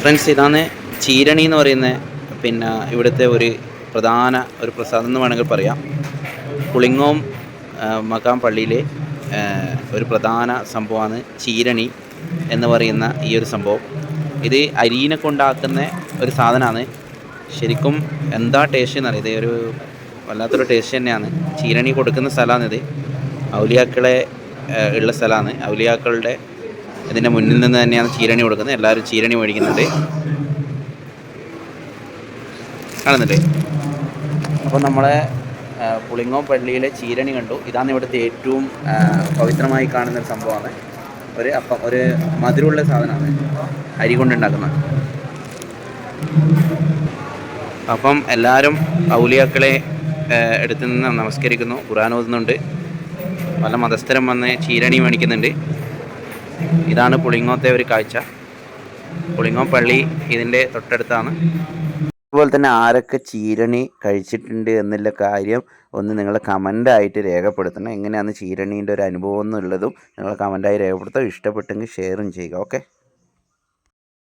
Friends ഇതാണ് ചീരണി എന്ന് പറയുന്ന പിന്നെ ഇവിടുത്തെ ഒരു പ്രധാന ഒരു പ്രസാദം എന്ന് വേണമെങ്കിൽ പറയാം. പുളിങ്ങോം മക്കാം പള്ളിയിലെ ഒരു പ്രധാന സംഭവമാണ് ചീരണി എന്ന് പറയുന്ന ഈ ഒരു സംഭവം. ഇത് അരിയിനെ കൊണ്ടാക്കുന്ന ഒരു സാധനമാണ്. ശരിക്കും എന്താ ടേസ്റ്റ് എന്നറിയത് ഒരു വല്ലാത്തൊരു ടേസ്റ്റ് തന്നെയാണ്. ചീരണി കൊടുക്കുന്ന സ്ഥലമാണിത്. ഔലിയാക്കളെ ഉള്ള സ്ഥലമാണ്. ഔലിയാക്കളുടെ ഇതിന്റെ മുന്നിൽ നിന്ന് തന്നെയാണ് ചീരണി കൊടുക്കുന്നത്. എല്ലാവരും ചീരണി മേടിക്കുന്നുണ്ട്. കാണുന്നില്ലേ? അപ്പോൾ നമ്മളെ പുളിങ്ങോ പള്ളിയിലെ ചീരണി കണ്ടു. ഇതാണ് ഇവിടുത്തെ ഏറ്റവും പവിത്രമായി കാണുന്ന ഒരു സംഭവമാണ്. ഒരു അപ്പം ഒരു മധുരമുള്ള സാധനമാണ്. അരി കൊണ്ടുണ്ടാക്കുന്ന അപ്പം എല്ലാവരും ഔലിയാക്കളെ എടുത്തു നിന്ന് നമസ്കരിക്കുന്നു. ഖുറാൻ ഓതുന്നുണ്ട്. പല മതസ്ഥരും വന്ന് ചീരണി മേടിക്കുന്നുണ്ട്. ഇതാണ് പുളിങ്ങോത്തെ ഒരു കാഴ്ച. പുളിങ്ങോ പള്ളി ഇതിന്റെ തൊട്ടടുത്താണ്. അതുപോലെ തന്നെ ആരൊക്കെ ചീരണി കഴിച്ചിട്ടുണ്ട് എന്നുള്ള കാര്യം ഒന്ന് നിങ്ങൾ കമന്റായിട്ട് രേഖപ്പെടുത്തണം. എങ്ങനെയാണ് ചീരണീന്റെ ഒരു അനുഭവം എന്നുള്ളതും നിങ്ങൾ കമന്റായി രേഖപ്പെടുത്തുക ഇഷ്ടപ്പെട്ടെങ്കിൽ ഷെയറും ചെയ്യുക. ഓക്കെ?